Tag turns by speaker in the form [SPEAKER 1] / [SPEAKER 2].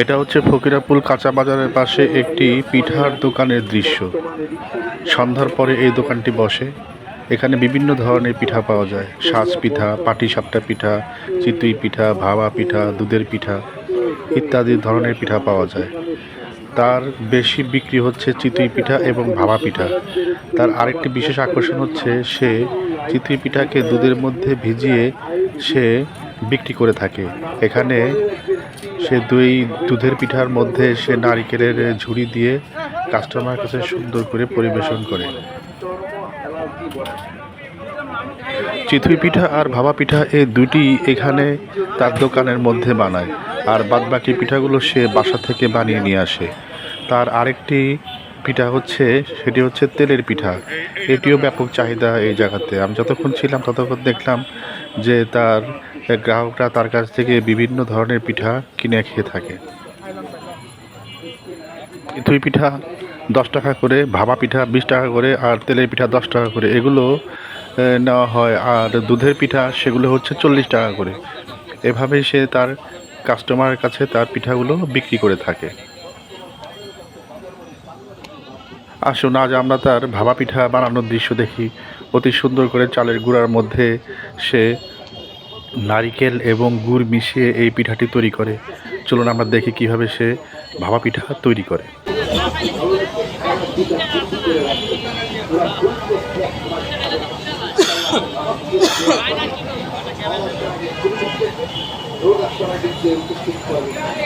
[SPEAKER 1] এটা হচ্ছে ফকিরাপুল কাঁচা বাজারের পাশে একটি পিঠার দোকানের দৃশ্য। সন্ধ্যার পরে এই দোকানটি বসে। এখানে বিভিন্ন ধরনের পিঠা পাওয়া যায়। সাজ পিঠা, পাটি সাপটা পিঠা, চিতই পিঠা, ভাবা পিঠা, দুধের পিঠা ইত্যাদি ধরনের পিঠা পাওয়া যায়। তার বেশি বিক্রি হচ্ছে চিতই পিঠা এবং ভাবা পিঠা। তার আরেকটি বিশেষ আকর্ষণ হচ্ছে সে চিতই পিঠাকে দুধের মধ্যে ভিজিয়ে সে বিক্রি করে থাকে। এখানে সে দুই দুধের পিঠার মধ্যে সে নারিকেলের ঝুড়ি দিয়ে কাস্টমার কাছে সুন্দর করে পরিবেশন করে। চিতই পিঠা আর ভাবা পিঠা এই দুটি এখানে তার দোকানের মধ্যে বানায়। আর বাদবাকি পিঠাগুলো সে বাসা থেকে বানিয়ে নিয়ে আসে। তার আরেকটি পিঠা হচ্ছে, সেটি হচ্ছে তেলের পিঠা। এটিও ব্যাপক চাহিদা এই জায়গাতে। আমি যতক্ষণ ছিলাম, ততক্ষণ দেখলাম যে তার গ্রাহকরা তার কাছ থেকে বিভিন্ন ধরনের পিঠা কিনে খেয়ে থাকে। চিতই পিঠা দশ টাকা করে ভাবা পিঠা বিশ টাকা করে, আর তেলের পিঠা দশ টাকা করে। এগুলো নেওয়া হয়, আর দুধের পিঠা, সেগুলো হচ্ছে চল্লিশ টাকা করে। এভাবেই সে তার কাস্টমারের কাছে তার পিঠাগুলো বিক্রি করে থাকে। আসুন আজ আমরা তার ভাবা পিঠা বানানোর দৃশ্য দেখি। অতি সুন্দর করে চালের গুঁড়ার মধ্যে সে নারিকেল এবং গুড় মিশিয়ে এই পিঠাটি তৈরি করে। চলুন আমরা দেখি কীভাবে সে ভাবা পিঠা তৈরি করে।